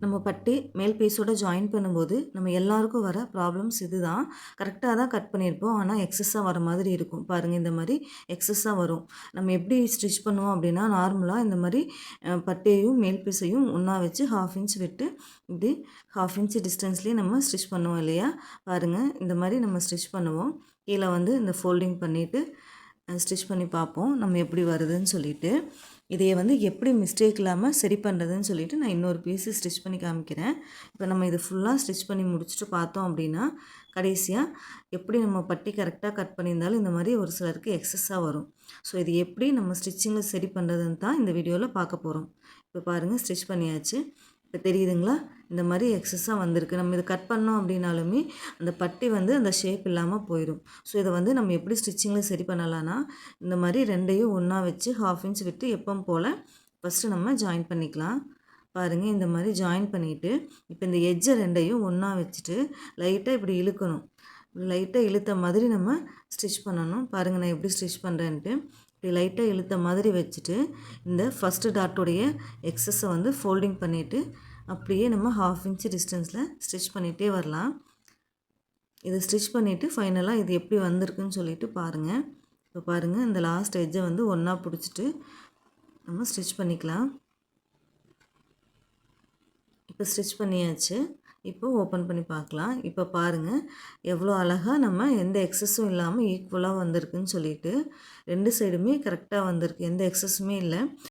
நம்ம பட்டி மேல் பீஸோட ஜாயின் பண்ணும்போது நம்ம எல்லாருக்கும் வர ப்ராப்ளம்ஸ் இது தான் கரெக்டாக தான் கட் பண்ணியிருப்போம். ஆனால் எக்ஸஸாக வர மாதிரி இருக்கும். பாருங்கள் இந்த மாதிரி எக்ஸஸாக வரும். நம்ம எப்படி ஸ்டிச் பண்ணுவோம் அப்படின்னா நார்மலாக இந்த மாதிரி அஹ், பட்டையையும் மேல் பீஸையும் ஒன்றா வச்சு ஹாஃப் இன்ச் விட்டு இப்படி ஹாஃப் இன்ச் டிஸ்டன்ஸ்லேயே நம்ம ஸ்டிச் பண்ணுவோம் இல்லையா? பாருங்கள் இந்த மாதிரி நம்ம ஸ்டிச் பண்ணுவோம். கீழே வந்து இந்த ஃபோல்டிங் பண்ணிவிட்டு ஸ்டிச் பண்ணி பார்ப்போம். நம்ம எப்படி வருதுன்னு சொல்லிட்டு. இதையை வந்து எப்படி மிஸ்டேக் இல்லாமல் சரி பண்ணுறதுன்னு சொல்லிட்டு நான் இன்னொரு பீஸு ஸ்டிச் பண்ணி காமிக்கிறேன். இப்போ நம்ம இது ஃபுல்லாக ஸ்டிச் பண்ணி முடிச்சுட்டு பார்த்தோம் அப்படின்னா கடைசியாக எப்படி நம்ம பட்டி கரெக்டாக கட் பண்ணியிருந்தாலும் இந்த மாதிரி ஒரு சிலருக்கு எக்ஸஸாக வரும். ஸோ இது எப்படி நம்ம ஸ்டிச்சிங்கில் சரி பண்ணுறதுன்னு தான் இந்த வீடியோவில் பார்க்க போகிறோம் இப்போ பாருங்கள் ஸ்டிச் பண்ணியாச்சு. இப்போ தெரியுதுங்களா? இந்த மாதிரி எக்ஸஸாக வந்திருக்கு. நம்ம இதை கட் பண்ணோம் அப்படின்னாலுமே அந்த பட்டி வந்து அந்த ஷேப் இல்லாமல் போயிடும் ஸோ இதை வந்து நம்ம எப்படி ஸ்டிச்சிங்கில் சரி பண்ணலான்னா இந்த மாதிரி ரெண்டையும் ஒன்றா வச்சு ஹாஃப் இன்ச் விட்டு எப்போ போல் ஃபஸ்ட்டு நம்ம ஜாயின் பண்ணிக்கலாம். பாருங்கள் இந்த மாதிரி ஜாயின் பண்ணிவிட்டு இப்போ இந்த எஜ்ஜை ரெண்டையும் ஒன்றா வச்சுட்டு லைட்டாக இப்படி இழுக்கணும். லைட்டாக இழுத்த மாதிரி நம்ம ஸ்டிச் பண்ணணும். பாருங்கள் நான் எப்படி ஸ்டிச் பண்ணுறேன்ட்டு இப்படி லைட்டாக இழுத்த மாதிரி வச்சுட்டு இந்த ஃபஸ்ட்டு டாட்டோடைய எக்ஸஸை வந்து ஃபோல்டிங் பண்ணிவிட்டு அப்படியே நம்ம ஹாஃப் இன்ச் டிஸ்டன்ஸில் ஸ்டிச் பண்ணிகிட்டே வரலாம். இதை ஸ்டிச் பண்ணிவிட்டு ஃபைனலாக இது எப்படி வந்திருக்குன்னு சொல்லிட்டு பாருங்கள் இப்போ பாருங்கள் இந்த லாஸ்ட் எஜ்ஜை வந்து ஒன்றா பிடிச்சிட்டு நம்ம ஸ்டிச் பண்ணிக்கலாம். இப்போ ஸ்டிச் பண்ணியாச்சு. இப்போ ஓப்பன் பண்ணி பார்க்கலாம். இப்போ பாருங்கள் எவ்வளோ அழகாக நம்ம எந்த எக்ஸஸும் இல்லாமல் ஈக்குவலாக வந்திருக்குன்னு சொல்லிட்டு ரெண்டு சைடுமே கரெக்டாக வந்திருக்கு. எந்த எக்ஸஸுமே இல்லை.